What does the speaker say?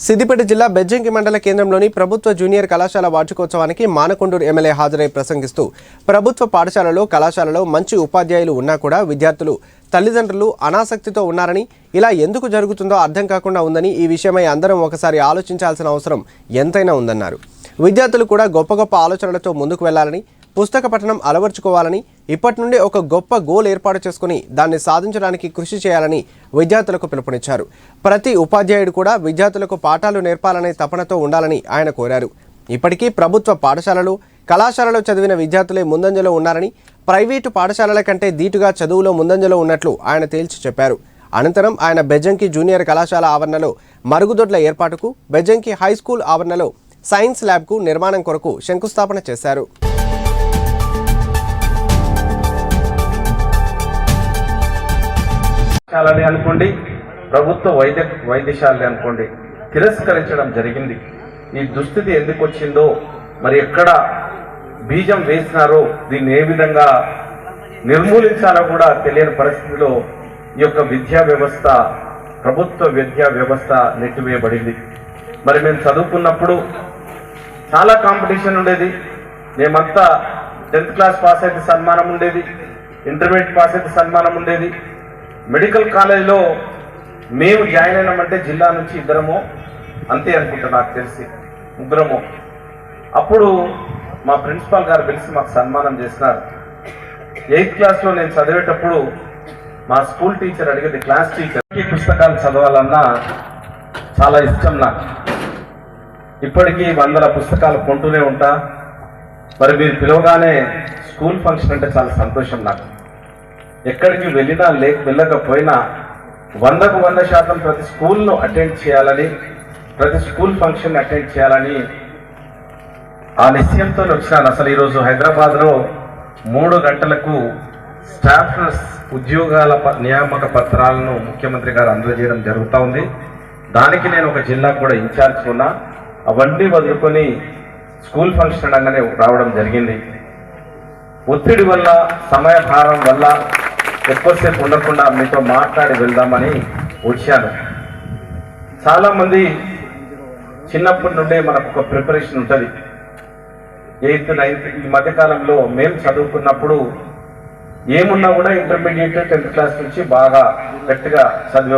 సిద్దిపేట జిల్లా బెజ్జంకి మండల కేంద్రంలోని ప్రభుత్వ జూనియర్ కళాశాల వార్షికోత్సవానికి మానకొండూరు ఎమ్మెల్యే హాజరై ప్రసంగిస్తూ ప్రభుత్వ పాఠశాలలో కళాశాలలో మంచి ఉపాధ్యాయులు ఉన్నా కూడా విద్యార్థులు తల్లిదండ్రులు అనాసక్తితో ఉన్నారని ఇలా ఎందుకు జరుగుతుందో అర్థం కాకుండా ఉందని ఈ విషయమై అందరం ఒకసారి ఆలోచించాల్సిన అవసరం ఎంతైనా ఉందన్నారు. విద్యార్థులు కూడా గొప్ప గొప్ప ఆలోచనలతో ముందుకు వెళ్ళాలని పుస్తక పఠనం అలవర్చుకోవాలని ఇప్పటి నుండి ఒక గొప్ప గోల్ ఏర్పాటు చేసుకుని దాన్ని సాధించడానికి కృషి చేయాలని విద్యార్థులకు పిలుపునిచ్చారు. ప్రతి ఉపాధ్యాయుడు కూడా విద్యార్థులకు పాఠాలు నేర్పాలనే తపనతో ఉండాలని ఆయన కోరారు. ఇప్పటికీ ప్రభుత్వ పాఠశాలలు కళాశాలలో చదివిన విద్యార్థులే ముందంజలో ఉన్నారని ప్రైవేటు పాఠశాలల కంటే ధీటుగా చదువులో ముందంజలో ఉన్నట్లు ఆయన తేల్చి చెప్పారు. అనంతరం ఆయన బెజంకి జూనియర్ కళాశాల ఆవరణలో మరుగుదొడ్ల ఏర్పాటుకు బెజంకి హై స్కూల్ ఆవరణలో సైన్స్ ల్యాబ్కు నిర్మాణం కొరకు శంకుస్థాపన చేశారు. పాఠశాలని అనుకోండి ప్రభుత్వ వైద్య వైద్యశాలని అనుకోండి తిరస్కరించడం జరిగింది. ఈ దుస్థితి ఎందుకు వచ్చిందో మరి ఎక్కడ బీజం వేసినారో దీన్ని ఏ విధంగా నిర్మూలించాలో కూడా తెలియని పరిస్థితిలో ఈ యొక్క విద్యా వ్యవస్థ ప్రభుత్వ విద్యా వ్యవస్థ నెట్టివేయబడింది. మరి మేము చదువుకున్నప్పుడు చాలా కాంపిటీషన్ ఉండేది. మేమంతా టెన్త్ క్లాస్ పాస్ అయితే సన్మానం ఉండేది. ఇంటర్మీడియట్ పాస్ అయితే సన్మానం ఉండేది. మెడికల్ కాలేజ్లో మేము జాయిన్ అయినామంటే జిల్లా నుంచి ఇద్దరము అంతే అనుకుంటా నాకు తెలిసి ముగ్గురమో. అప్పుడు మా ప్రిన్సిపాల్ గారు పిలిచి మాకు సన్మానం చేసినారు. ఎయిత్ క్లాస్లో నేను చదివేటప్పుడు మా స్కూల్ టీచర్ అడిగేది క్లాస్ టీచర్ ఈ పుస్తకాలు చదవాలన్నా చాలా ఇష్టం నాకు. ఇప్పటికీ వందల పుస్తకాలు కొంటూనే ఉంటా. మరి మీరు పిలవగానే స్కూల్ ఫంక్షన్ అంటే చాలా సంతోషం నాకు. ఎక్కడికి వెళ్ళినా లేక వెళ్ళకపోయినా వందకు వంద శాతం ప్రతి స్కూల్ను అటెండ్ చేయాలని ప్రతి స్కూల్ ఫంక్షన్ అటెండ్ చేయాలని ఆ నిశ్చయంతో వచ్చినాను అసలు ఈరోజు హైదరాబాద్లో మూడు గంటలకు స్టాఫ్ ఉద్యోగాల నియామక పత్రాలను ముఖ్యమంత్రి గారు అందజేయడం జరుగుతూ ఉంది. దానికి నేను ఒక జిల్లా కూడా ఇన్ఛార్జ్ ఉన్నా. అవన్నీ వదులుకొని స్కూల్ ఫంక్షన్ అనగానే రావడం జరిగింది. ఒత్తిడి వల్ల సమయ భారం వల్ల ఎక్కువసేపు ఉండకుండా మీతో మాట్లాడి వెళ్దామని వచ్చాను. చాలామంది చిన్నప్పటి నుండే మనకు ఒక ప్రిపరేషన్ ఉంటుంది. ఎయిత్ నైన్త్ ఈ మధ్యకాలంలో మేము చదువుకున్నప్పుడు ఏమున్నా కూడా ఇంటర్మీడియట్ టెన్త్ క్లాస్ నుంచి బాగా గట్టిగా చదివే